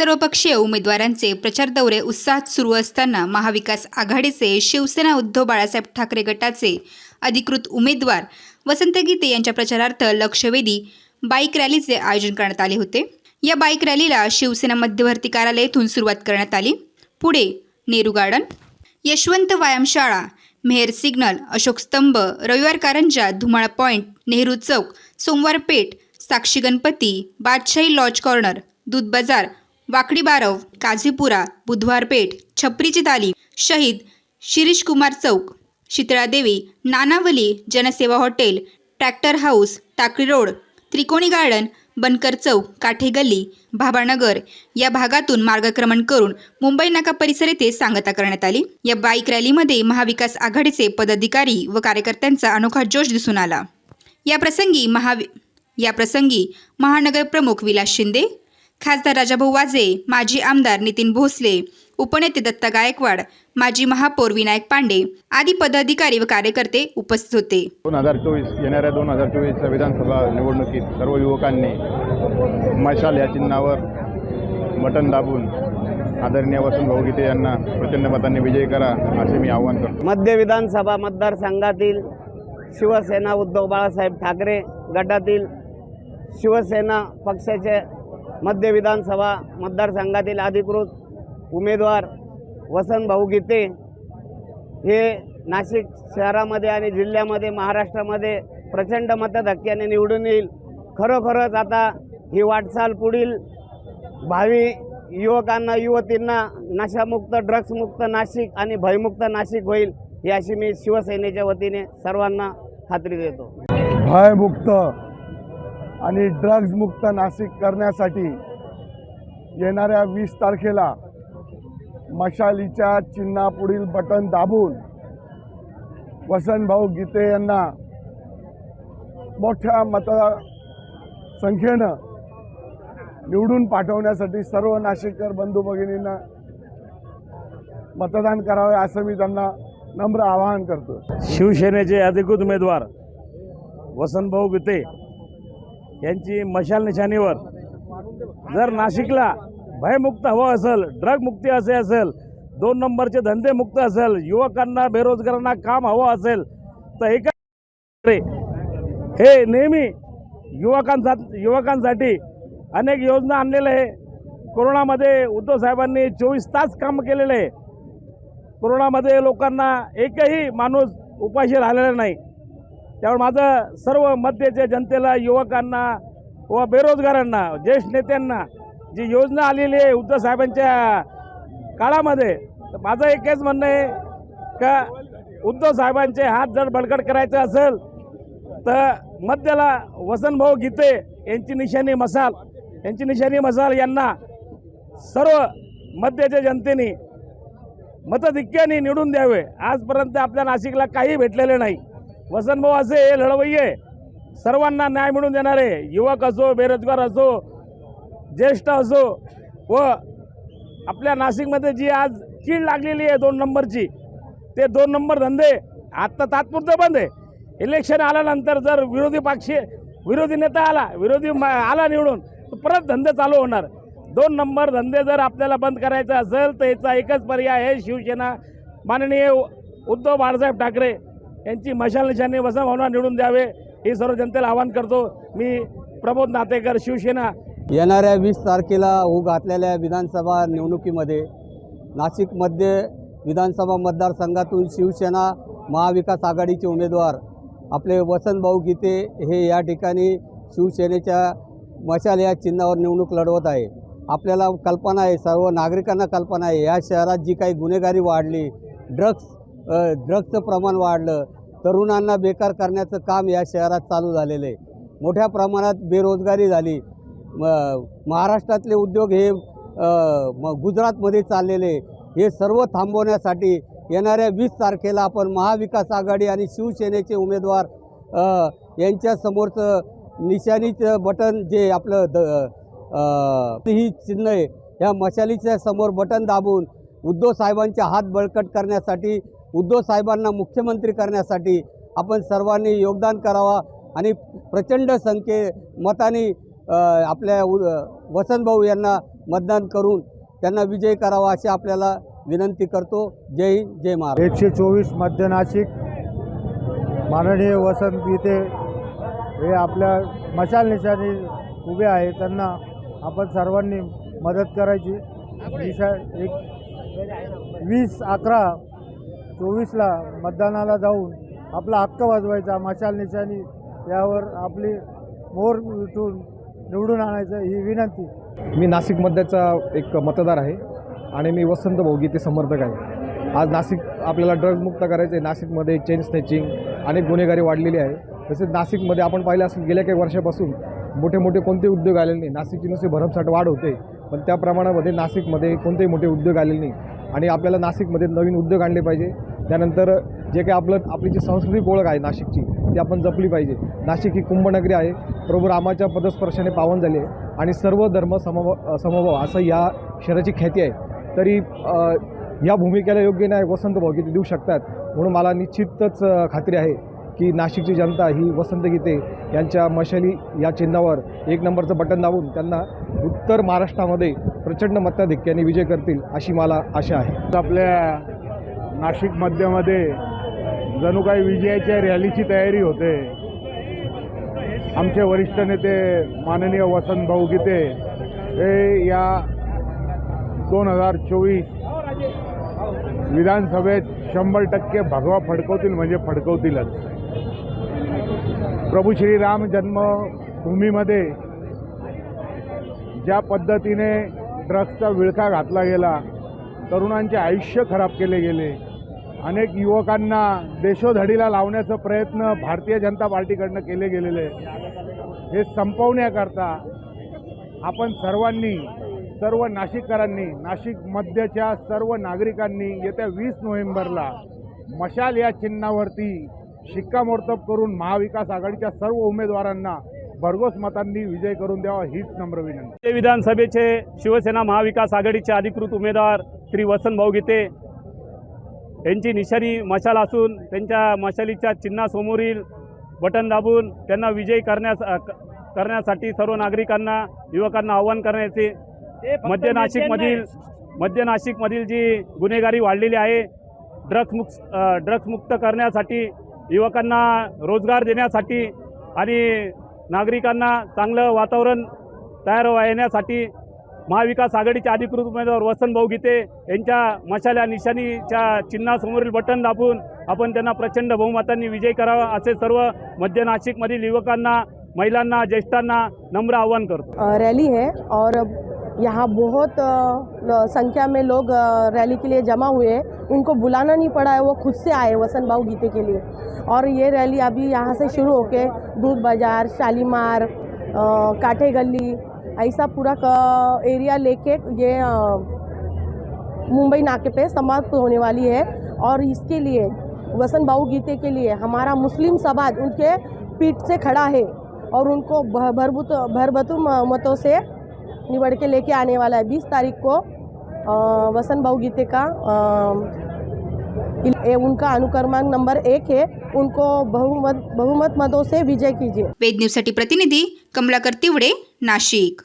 सर्वपक्षीय उमेदवारांचे प्रचार दौरे उत्साहात सुरू असताना महाविकास आघाडीचे शिवसेना उद्धव बाळासाहेब ठाकरे गटाचे अधिकृत उमेदवार वसंत गीते यांच्या प्रचारार्थ लक्षवेधी बाईक रॅलीचे आयोजन करण्यात आले होते. या बाईक रॅलीला शिवसेना मध्यवर्ती कार्यालय येथून सुरुवात करण्यात आली. पुढे नेहरू गार्डन यशवंत व्यायामशाळा Mehar signal Ashok Stambh Raviwar Karanja Dhumala point Nehru Chowk Somwar Peth Sakshi Ganpati Badshahi lodge corner Doodh Bazar Wakdi बारव काझीपुरा बुधवार पेठ छपरीची ताली शहीद शिरीष कुमार चौक Shitaladevi Nanavali Jansewa hotel tractor house Takli road Trikoni garden Bankar चौक काठे गल्ली भाबानगर या भागातून मार्गक्रमण करून मुंबई नाका परिसर येथे सांगता करण्यात आली. या बाईक रॅलीमध्ये महाविकास आघाडीचे पदाधिकारी व कार्यकर्त्यांचा अनोखा जोश दिसून आला. या प्रसंगी महावि या प्रसंगी महानगर प्रमुख विलास शिंदे खासदार राजाभाऊ वाजे माजी आमदार नितीन भोसले उपनेते दत्ता गायकवाड माजी महापौर विनायक पांडे आदी पदाधिकारी व कार्यकर्ते उपस्थित होते. दोन हजार चोवीस येणाऱ्या दोन हजार चोवीसच्या विधानसभा निवडणुकीत सर्व युवकांनी मशाल या चिन्हावर बटन दाबून आदरणीय वसंत भाऊ गीते यांना प्रचंड मतांनी विजयी करा असे मी आवाहन करतो. मध्य विधानसभा मतदारसंघातील शिवसेना उद्धव बाळासाहेब ठाकरे गटातील शिवसेना पक्षाचे मध्य विधानसभा मतदारसंघातील अधिकृत उमेदवार वसंत भाऊ गीते हे नाशिक शहरामध्ये आणि जिल्ह्यामध्ये महाराष्ट्रामध्ये प्रचंड मतधक्क्याने निवडून येईल. खरोखरच आता ही वाटचाल पुढील भावी युवकांना युवतींना नशामुक्त ड्रग्समुक्त नाशिक आणि भयमुक्त नाशिक होईल ही अशी मी शिवसेनेच्या वतीने सर्वांना खात्री देतो. भयमुक्त आणि ड्रग्जमुक्त नाशिक करण्यासाठी येणाऱ्या वीस तारखेला मशालीच्या चिन्हापुढील बटन दाबून वसंतभाऊ गीते यांना मोठ्या मतसंख्येनं निवडून पाठवण्यासाठी सर्व नाशिककर बंधू भगिनींना मतदान करावे असं मी त्यांना नम्र आवाहन करतो शिवसेनेचे अधिकृत उमेदवार वसंतभाऊ गीते यांची मशाल निशाणीवर. जर नाशिकला भयमुक्त हवं असेल ड्रग मुक्ती असे असेल दोन नंबरचे धंदे मुक्त असेल युवकांना बेरोजगारांना काम हवं असेल तर एका हे नेहमी युवकांसा युवकांसाठी अनेक योजना आणलेल्या आहे. कोरोनामध्ये उद्धव साहेबांनी चोवीस तास काम केलेलं आहे. कोरोनामध्ये लोकांना एकही माणूस उपाशी राहिलेला नाही. त्यामुळे माझं सर्व मध्यच्या जनतेला युवकांना व बेरोजगारांना ज्येष्ठ नेत्यांना जी योजना आलेली आहे उद्धव साहेबांच्या काळामध्ये तर माझं एकच म्हणणं आहे का उद्धव साहेबांचे हात जर बळकट करायचे असेल तर मध्यला वसनभाऊ गीते यांची निशाणी मसाल यांची निशाणी मसाल यांना सर्व मध्यच्या जनतेने मतधिक्याने निवडून द्यावे. आजपर्यंत आपल्या नाशिकला काही भेटलेले नाही. वसंतभाऊ असे हे लढवय्ये. सर्वांना न्याय मिळून देणारे युवक असो बेरोजगार असो ज्येष्ठ असो व आपल्या नाशिकमध्ये जी आज कीड लागलेली आहे दोन नंबरची ते दोन नंबर धंदे आत्ता तात्पुरतं बंद आहे. इलेक्शन आल्यानंतर जर विरोधी पक्षी विरोधी नेता आला विरोधी म- आला निवडून तर परत धंदे चालू होणार. दोन नंबर धंदे जर आपल्याला बंद करायचा असेल तर याचा एकच पर्याय आहे शिवसेना माननीय उद्धव बाळासाहेब ठाकरे यांची मशाल निशाने भावना निवडून द्यावे हे सर्व जनतेला आवाहन करतो. मी प्रमोद नातेकर शिवसेना. येणाऱ्या वीस तारखेला होऊ घातलेल्या विधानसभा निवडणुकीमध्ये नाशिकमध्ये विधानसभा मतदारसंघातून शिवसेना महाविकास आघाडीचे उमेदवार आपले वसंतभाऊ गीते हे या ठिकाणी शिवसेनेच्या मशाल या चिन्हावर निवडणूक लढवत आहे. आपल्याला कल्पना आहे सर्व नागरिकांना कल्पना आहे या शहरात जी काही गुन्हेगारी वाढली ड्रग्स अ, ड्रग्सचं प्रमाण वाढलं. तरुणांना बेकार करण्याचं काम या शहरात चालू झालेलं आहे. मोठ्या प्रमाणात बेरोजगारी झाली. म महाराष्ट्रातले उद्योग हे म गुजरातमध्ये चाललेले हे सर्व थांबवण्यासाठी येणाऱ्या वीस तारखेला आपण महाविकास आघाडी आणि शिवसेनेचे उमेदवार यांच्यासमोरचं निशाणीचं बटन जे आपलं द ही चिन्ह आहे ह्या मशालीच्या समोर बटन दाबून उद्धव साहेबांचे हात बळकट करण्यासाठी उद्धव साहेबांना मुख्यमंत्री करण्यासाठी आपण सर्वांनी योगदान करावा आणि प्रचंड संख्ये मताने आपल्या वसंतभाऊ यांना मतदान करून त्यांना विजय करावा अशी आपल्याला विनंती करतो. जय हिंद जय महाराज एकशे चोवीस मध्य नाशिक माननीय वसंत गीते हे आपल्या मशाल निशाणी उभे आहे त्यांना आपण सर्वांनी मदत करायची. दिशा एक वीस अकरा चोवीसला मतदानाला जाऊन आपला हक्क वाजवायचा मशाल निशाणी यावर आपली मोर उठून निवडून आणायचं ही विनंती. मी नाशिक मध्याचा एक मतदार आहे आणि मी वसंत भोगीचे समर्थक आहे. आज नाशिक आपल्याला ड्रग्जमुक्त मुक्त करायचे आहे. नाशिकमध्ये चेन स्नॅचिंग अनेक गुन्हेगारी वाढलेली आहे. तसेच नाशिकमध्ये आपण पाहिलं असेल गेल्या काही वर्षापासून मोठे मोठे कोणते उद्योग आलेले नाही. नाशिकची नुसती भरमसाठ वाढ होते पण त्या प्रमाणामध्ये नाशिकमध्ये कोणतेही मोठे उद्योग आलेले नाही. आणि आपल्याला नाशिकमध्ये नवीन उद्योग आणले पाहिजे. त्यानंतर जे काही आपलं आपली जी सांस्कृतिक ओळख आहे नाशिकची ती आपण जपली पाहिजे. नाशिक ही कुंभनगरी आहे. प्रभू रामाच्या पदस्पर्शाने पावन झाली आहे. आणि सर्व धर्म समभाव समभाव असं या शहराची ख्याती आहे. तरी या भूमिकेला योग्य नाही वसंतभाव गीते देऊ शकतात म्हणून मला निश्चितच खात्री आहे की नाशिकची जनता ही वसंत गीते यांच्या मशाली या चिन्हावर एक नंबरचं बटन दाबून त्यांना उत्तर महाराष्ट्रामध्ये प्रचंड मताधिक्याने विजय करतील अशी मला आशा आहे. आपल्या नाशिक मध्यमध्ये जणू काही विजयाच्या रॅलीची तयारी होते. आमचे वरिष्ठ नेते माननीय वसंत भाऊ गीते हे या दोन हजार चोवीस विधानसभेत शंभर टक्के भगवा फडकवतील म्हणजे फडकवतीलच. प्रभू श्रीराम जन्मभूमीमध्ये ज्या पद्धतीने ड्रग्सचा विळखा घातला गेला तरुणांचे आयुष्य खराब केले गेले. अनेक युवकांना देशोधडीला लावण्याचा प्रयत्न भारतीय जनता पार्टीकडनं केले गेलेले. हे संपवण्याकरता आपण सर्वांनी सर्व नाशिककरांनी नाशिक मध्यच्या सर्व नागरिकांनी येत्या वीस नोव्हेंबरला मशाल या चिन्हावरती शिक्कामोर्तब करून महाविकास आघाडीच्या सर्व उमेदवारांना भरघोस मतांनी विजय करून द्यावा हीच नम्र विनंती. ते विधानसभेचे शिवसेना महाविकास आघाडीचे अधिकृत उमेदवार श्री वसंत भाऊ गीते यांची निशाणी मशाल असून त्यांच्या मशालीच्या चिन्हासमोरील बटन दाबून त्यांना विजयी करण्यास करण्यासाठी सर्व नागरिकांना युवकांना आव्हान करण्याचे मध्य नाशिकमधील मध्य नाशिकमधील जी गुन्हेगारी वाढलेली आहे ड्रग्स मुक्त ड्रग्स मुक्त करण्यासाठी युवकांना रोजगार देण्यासाठी आणि नागरिकांना चांगलं वातावरण तयार येण्यासाठी महाविकास आघाडीचे अधिकृत उमेदवार वसंतभाऊ गीते यांच्या मशाल्या निशाणीच्या चिन्हासमोरील बटन दाबून आपण त्यांना प्रचंड बहुमतांनी विजय करावा असे सर्व मध्य नाशिकमधील युवकांना महिलांना ज्येष्ठांना नम्र आव्हान करतो. रॅली है और यहाँ बहुत संख्या में लोग रैली के लिए जमा हुए हैं। उनको बुलाना नहीं पड़ा है, वो खुद से आए वसंत भाऊ गीते के लिए। और ये रैली अभी यहाँ से शुरू होके दूध बाज़ार, शालीमार काठे गली ऐसा पूरा क- एरिया लेके ये मुंबई नाके पे समाप्त होने वाली है। और इसके लिए, वसंत भाऊ गीते के लिए हमारा मुस्लिम समाज उनके पीठ से खड़ा है। और उनको भ- भरभूत, भरभतु मतों से निबड़ के लेके आने वाला है। बीस तारीख को वसन वसंत भाऊ गीते का ए- उनका अनुक्रमांक नंबर एक है। उनको बहुमत बहुमत मतों से विजय कीजिए। वेद न्यूजसाठी प्रतिनिधी कमलाकर तिवडे नाशिक।